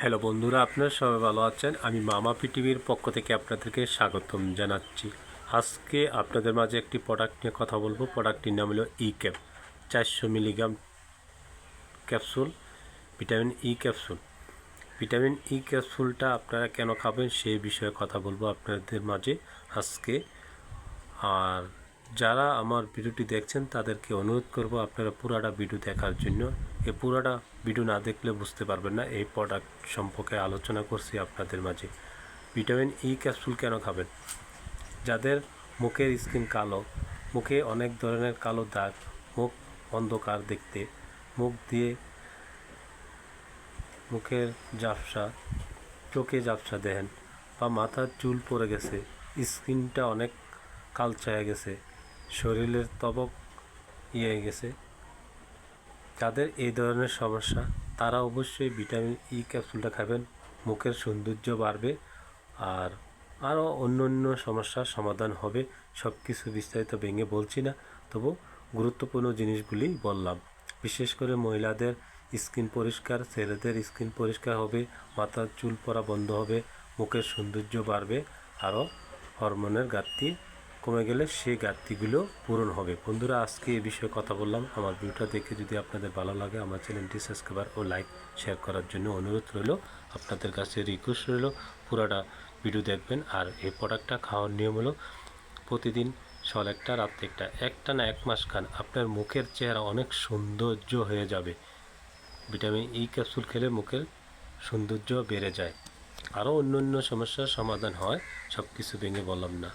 Hello বন্ধুরা, আপনারা সবাই ভালো আছেন? আমি মামা পৃথিবীর পক্ষ থেকে আপনাদেরকে স্বাগতম জানাচ্ছি। আজকে আপনাদের মাঝে একটি প্রোডাক্ট নিয়ে কথা বলব। প্রোডাক্টটির নাম হলো ই ক্যাপ চারশো milligram capsule vitamin E capsule vitamin E ক্যাপসুলটা আপনারা কেন খাবেন সেই বিষয়ে কথা বলব আপনাদের মাঝে আজকে। আর যারা আমার ভিডিওটি দেখছেন, তাদেরকে অনুরোধ করব আপনারা পুরাটা ভিডিও দেখার জন্য। এই পুরাটা ভিডিও না দেখলে বুঝতে পারবেন না। এই প্রোডাক্ট সম্পর্কে আলোচনা করছি আপনাদের মাঝে। ভিটামিন ই ক্যাপসুল কেন খাবেন? যাদের মুখের স্কিন কালো, মুখে অনেক ধরনের কালো দাগ, মুখ অন্ধকার দেখতে, মুখ দিয়ে মুখের ঝাপসা, চোখে ঝাপসা দেখেন বা মাথার চুল পড়ে গেছে স্কিনটা অনেক কালচায় গেছে, শরীরের তবক ইয়ে গেছে যাদের এই ধরনের সমস্যা, তারা অবশ্যই ভিটামিন ই ক্যাপসুলটা খাবেন, মুখের সৌন্দর্য বাড়বে আর আরও অন্য অন্য সমস্যার সমাধান হবে, সব কিছু বিস্তারিত ভেঙে বলছি না। তবু গুরুত্বপূর্ণ জিনিসগুলি বললাম। বিশেষ করে মহিলাদের স্কিন পরিষ্কার, ছেলেদের স্কিন পরিষ্কার হবে, মাথার চুল পরা বন্ধ হবে, মুখের সৌন্দর্য বাড়বে, আরও হরমোনের ঘাটতি কমে গেলে সেই ঘাটতিগুলো পূরণ হবে। বন্ধুরা, আজকে এই বিষয়ে কথা বললাম। আমার ভিডিওটা দেখে যদি আপনাদের ভালো লাগে, আমার চ্যানেলটি সাবস্ক্রাইবার ও লাইক শেয়ার করার জন্য অনুরোধ রইল। আপনাদের কাছে রিকোয়েস্ট রইল, পুরাটা ভিডিও দেখবেন। আর এই প্রোডাক্টটা খাওয়ার নিয়ম হলো, প্রতিদিন সকাল একটা, রাত্রে একটা একটা না এক মাস খান আপনার মুখের চেহারা অনেক সৌন্দর্য হয়ে যাবে। ভিটামিন ই ক্যাপসুল খেলে মুখের সৌন্দর্য বেড়ে যায়। আরও অন্য অন্য সমস্যার সমাধান হয় সব কিছু ভেঙে বললাম না।